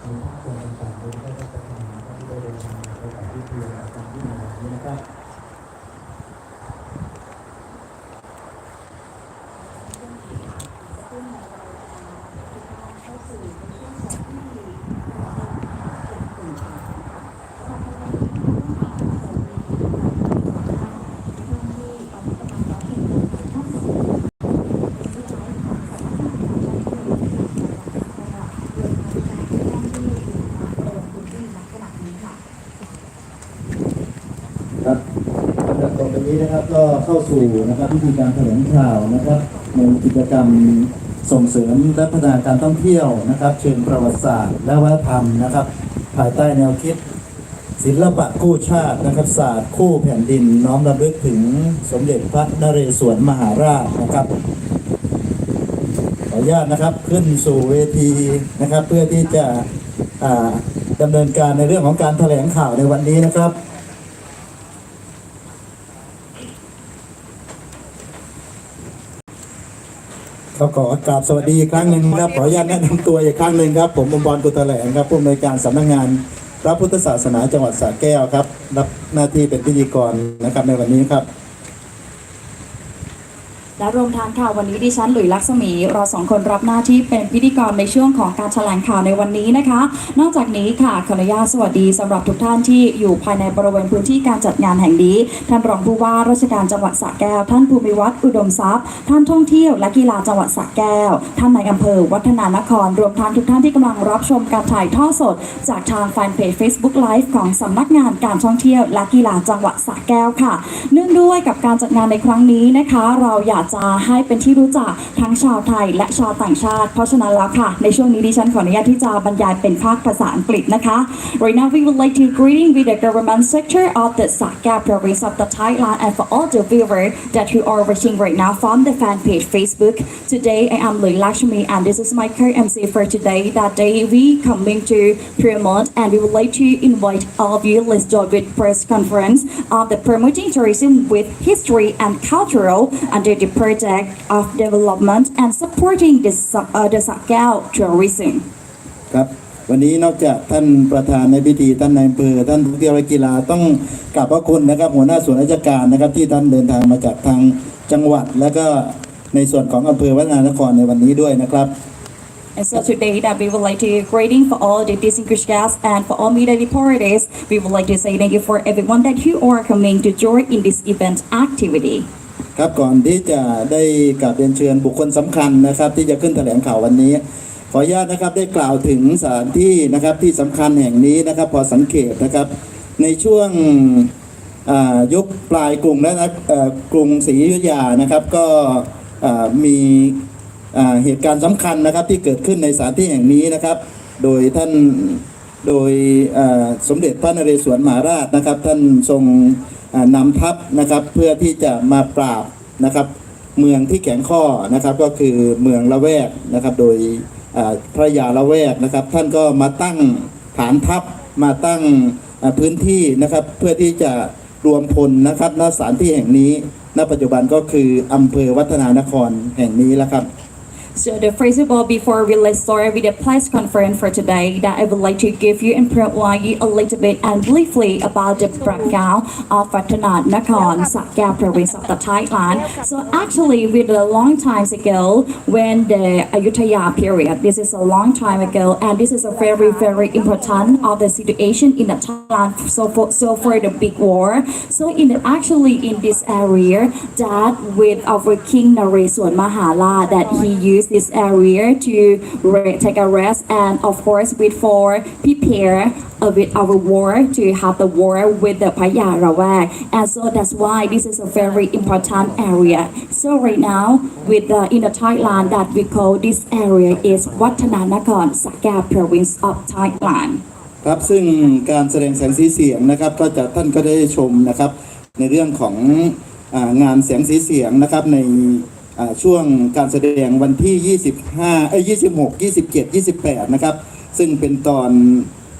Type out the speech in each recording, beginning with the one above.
ในทุกคนต่างๆโดยเฉพาะประธานนะครับที่ได้เดินทางมาประกอบพิธีในการที่มาวันนี้นะครับ ครับลำดับต่อไปนี้นะครับก็ เข้าสู่นะครับพิธีการแถลงข่าวนะครับในกิจกรรมส่งเสริมและพัฒนาการท่องเที่ยวนะครับ เชิงประวัติศาสตร์ และวัฒนธรรมนะครับ ภายใต้แนวคิด ศิลปะคู่ชาตินะครับศาสตร์คู่แผ่นดิน น้อมรำลึกถึงสมเด็จพระนเรศวรมหาราชนะครับขออนุญาตนะครับขึ้นสู่เวทีนะครับ เพื่อที่จะอ่าดำเนินการในเรื่องของการแถลงข่าวในวันนี้นะครับ ก็ขอกราบสวัสดีอีกครั้งหนึ่งครับขออนุญาตแนะนำตัวอีกครั้งหนึ่งครับ ผมอมรกุตแหลงครับผู้อำนวยการสำนักงาน พระพุทธศาสนาจังหวัดสระแก้วครับ รับหน้าที่เป็นพิธีกรนะครับในวันนี้ครับ และรวมทางข่าววันนี้ดิฉันหลุยลักษมีเราสองคนรับหน้าที่เป็นพิธีกรในช่วงของการแถลงข่าวในวันนี้นะคะ นอกจากนี้ค่ะขออนุญาตสวัสดีสำหรับทุกท่านที่อยู่ภายในบริเวณพื้นที่การจัดงานแห่งนี้ ท่านรองผู้ว่าราชการจังหวัดสระแก้ว ท่านภูมิวัฒน์อุดมทรัพย์ ท่านท่องเที่ยวและกีฬาจังหวัดสระแก้ว ท่านในายอำเภอวัฒนานคร รวมทั้งทุกท่านที่กำลังรับชมการถ่ายทอดสด จากทางแฟนเพจ Facebook Live ของสำนักงานการท่องเที่ยวและกีฬาจังหวัดสระแก้วค่ะ เนื่องด้วยกับการจัดงานในครั้งนี้นะคะ เราอยากจะให้เป็นที่รู้จักทั้งชาวไทยและชาวต่างชาติ เพราะฉะนั้นแล้วค่ะ ในช่วงนี้ดิฉันขออนุญาตที่จะบรรยายเป็นภาคภาษาอังกฤษนะคะ Right now we would like to greeting with the government sector of the Sakya province of the Thailand and for all the viewers that you are watching right now from the fan page Facebook. Today I am Lui Lakshmi and this is my co-MC for today. That day we coming to promote and we would like to invite all of you let's join with press conference of the promoting tourism with history and cultural under the project of development and supporting the, Sa- uh, the Sakya tourism. ครับวันนี้นอกจากท่านประธานในพิธีท่านนายอำเภอท่านท่องเที่ยวและกีฬาต้องกราบพระคุณนะครับ หัวหน้าส่วนราชการนะครับ ที่ท่านเดินทางมาจากทางจังหวัด และก็ในส่วนของอำเภอวัฒนานครในวันนี้ด้วยนะครับ And so today that we would like to greeting for all the distinguished guests and for all media reporters, we would like to say thank you for everyone that you are coming to join in this event activity. ครับก่อนที่จะได้กราบเรียนเชิญบุคคลสำคัญนะครับ ที่จะขึ้นแถลงข่าววันนี้ ขออนุญาตนะครับได้กล่าวถึงสถานที่นะครับที่สำคัญแห่งนี้นะครับ พอสังเกตนะครับ ในช่วงยุคปลายกรุงและนะกรุงศรีอยุธยานะครับ ก็มีเหตุการณ์สำคัญนะครับที่เกิดขึ้นในสถานที่แห่งนี้นะครับ โดยท่านโดยสมเด็จพระนเรศวรมหาราชนะครับ ท่านทรง นำทัพนะครับเพื่อที่จะมาปราบนะครับเมืองที่แข็งข้อนะครับก็คือเมืองละแวกนะครับ โดยพระยาละแวกนะครับ ท่านก็มาตั้งฐานทัพมาตั้งพื้นที่นะครับ เพื่อที่จะรวมพลนะครับณสถานที่แห่งนี้ ณปัจจุบันก็คืออำเภอวัฒนานครแห่งนี้แล้วครับ So the first of all, before we let's start with the press conference for today, that I would like to give you and provide you a little bit and briefly about the background of Vatanat Nakhon, Sakya province of the Thailand. So actually, with a long time ago, when the Ayutthaya period, this is a long time ago, and this is a very very important of the situation in the Thailand. So for so for the big war, so in actually in this area, that with our King Naresuan Mahala, that he used this area to re- take a rest and of course with for prepare uh, with our war to have the war with the Paya Rawak. And so that's why this is a very important area. So right now with the in the Thailand that we call this area is Watananakon, Sakya province of Thailand. ครับซึ่งการแสดงแสงสีเสียงนะครับ ก็จะท่านก็ได้ชมนะครับ ในเรื่องของอางานแสงสีเสียงนะครับในอ่า ช่วงการแสดงวันที่ 25เอ้ย26 27 28 นะครับ ซึ่งเป็นตอน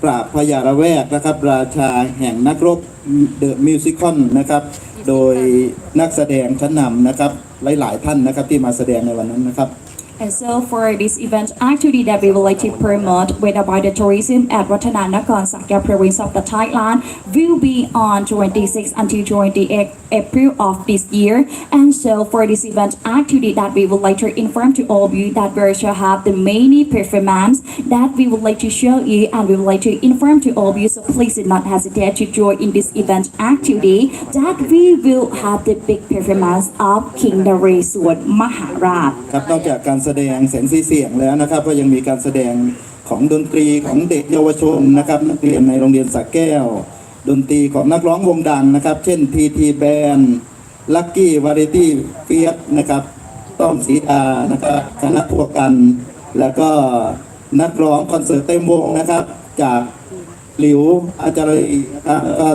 ปราบพญาระแวกนะครับ ราชาแห่งนักรบเดอะมิวสิคอนนะครับ โดยนักแสดงชั้นนำนะครับ หลาย ๆ ท่านนะครับที่มาแสดงในวันนั้นนะครับ And so for this event activity that we would like to promote with about the tourism at Ratananakan, Sakya province of the Thailand will be on 26 until 28 April of this year. And so for this event activity that we would like to inform to all of you that we shall have the many performance that we would like to show you and we would like to inform to all of you. So please do not hesitate to join in this event activity that we will have the big performance of King Naresuan Maharaj. ครับนอกจากการ แสดงแสงสีเสียงแล้วนะครับ ก็ยังมีการแสดงของดนตรีของเด็กเยาวชนนะครับนักเรียนในโรงเรียนสักแก้ว ดนตรีของนักร้องวงดังนะครับ เช่นทีทีแบนลักกี้วาไรตี้เฟียสนะครับต้อมสีดานะครับคณะพวกกัน แล้วก็นักร้องคอนเสิร์ตเต็มวงนะครับ จากหลิวอาจาร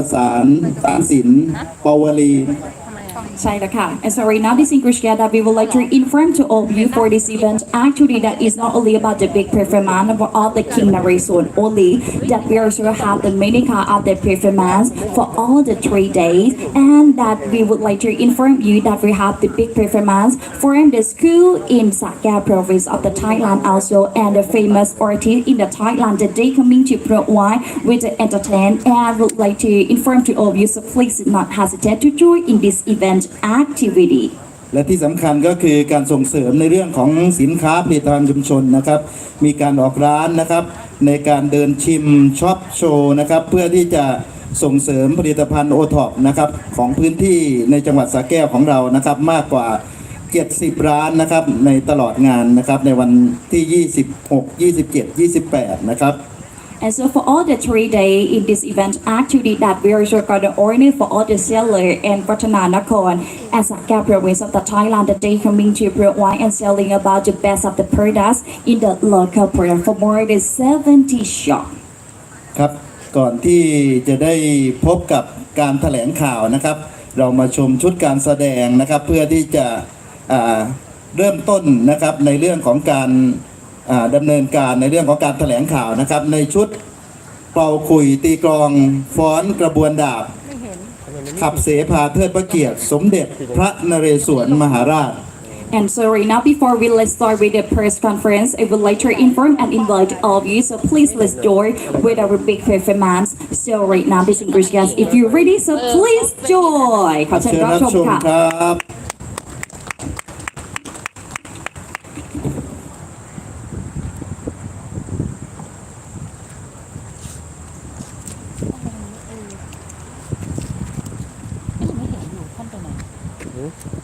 ย์สารสารสินปวลีใช่แล้ว ค่ะ and so right now distinguished guest that we would like to inform to all of you for this event actually that is not only about the big performance but all the king narration only that we also have the many kind of the performance for all the three days. And that we would like to inform you that we have the big performance from the school in Sakya province of the Thailand also and the famous artist in the Thailand they coming to provide with the entertain. And would like to inform to all of you so please do not hesitate to join in this event activity และที่สำคัญก็คือการส่งเสริมในเรื่องของสินค้าผลิตภัณฑ์ชุมชนนะครับ มีการออกร้านนะครับ ในการเดินชิมช็อปโชว์นะครับ เพื่อที่จะส่งเสริมผลิตภัณฑ์โอท็อปนะครับของพื้นที่ในจังหวัดสระแก้วของเรานะครับ มากกว่า 70 ร้านนะครับในตลอดงานนะครับในวันที่ 26 27 28 นะครับ And so for all the three day in this event activity that we are going to organize for all the seller and Vatananakon and Sakya province of the Thailand that they coming to provide and selling about the best of the products in the local product for more than 70 shop. ครับก่อนที่จะได้พบกับการแถลงข่าวนะครับ เรามาชมชุดการแสดงนะครับ เพื่อที่จะอ่าเริ่มต้นนะครับในเรื่องของการอ่า ดำเนินการในเรื่องของการแถลงข่าวนะครับ ในชุดเป่าขุยตีกลองฟ้อนกระบวนดาบ ขับเสพาเทิดพระเกียรติ สมเด็จพระนเรศวรมหาราช And so right now, before we let's start with the press conference, I would like to inform and invite all of you. So please let's join with our big performance. So right now, distinguished guests, if you're ready, so please join. ขอเชิญเชิญรับรับชมชมค่ะ ค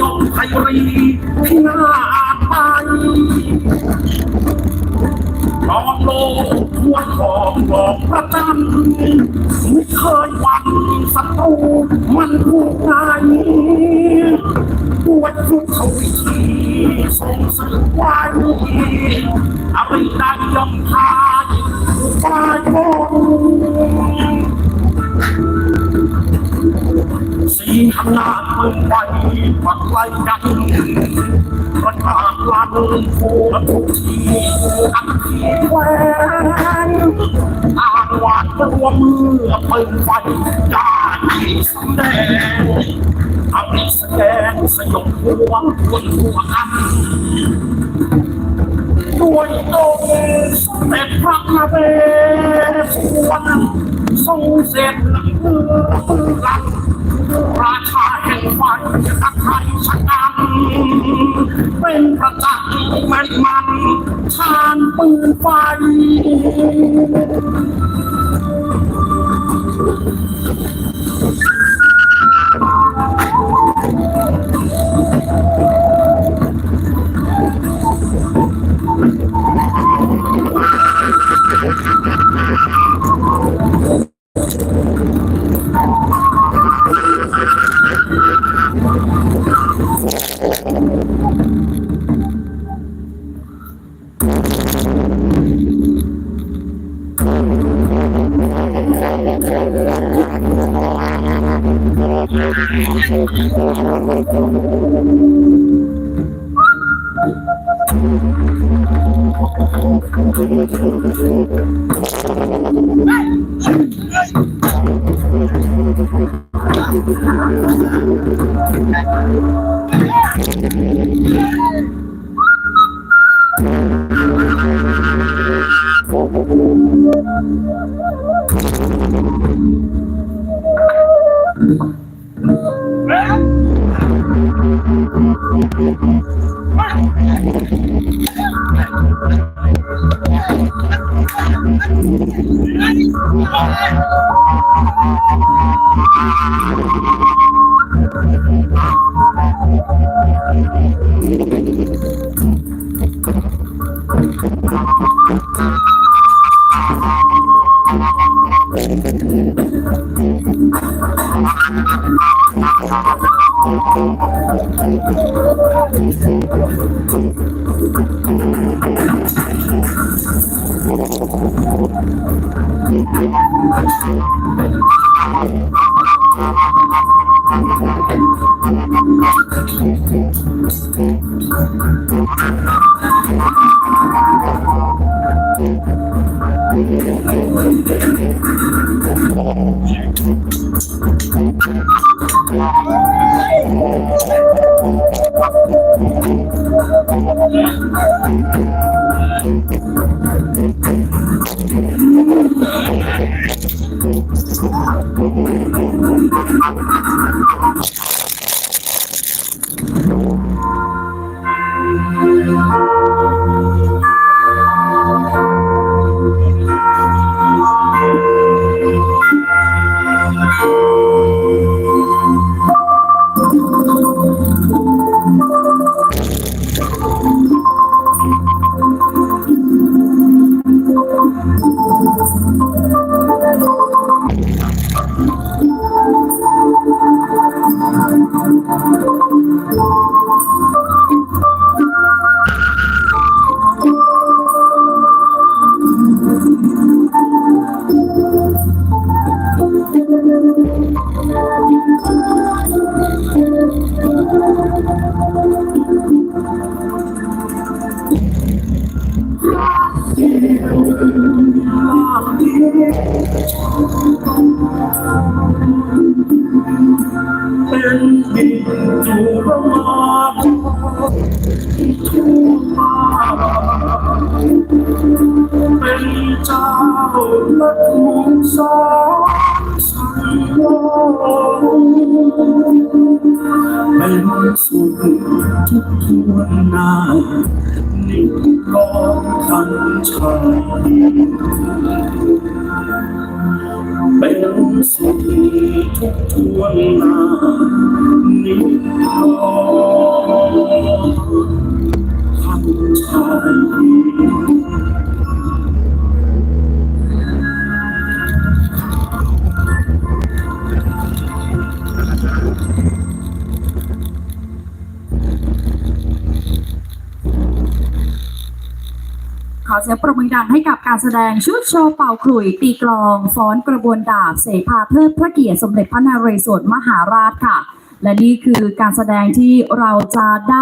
ต้องไทยรีพินาศไปลองโลกทวนของหลอกประจันไม่เคยหวังศัตรูมันผู้ไงด้วยทุกขวิธีสงสื่อไว้อะไรได้ยอมทายกายมอง สีขนาดมืองไปปักไล่กันประกาศลาเดินโคทุกทีอันทีแหวนอ้างวาดตัวมือเปิดไฟได้แสดงเอาไปแดงสยบหัวคนหัวอันด้วยองสเด็จพระนาเรศวร ทรงเสร็จหลังเรือหลังราชาแห่งไฟทักไทยชะกันเป็นประจักษ์แม่นมันชานปืนไฟ เป็น ピーピー。 จ้าและถูกสอนสังโลเป็นสุขทุกทวนน้านิกรทันชัยเป็นสุขทุกทวงหนานิรันดร์ทันชัย เสียงปรบมือดังให้กับการแสดงชุดโชว์เป่าขลุ่ยตีกลองฟ้อนกระบวนดาบเสภาเทิดพระเกียรติสมเด็จพระนเรศวรมหาราชค่ะ และนี่คือการแสดงที่เราจะได้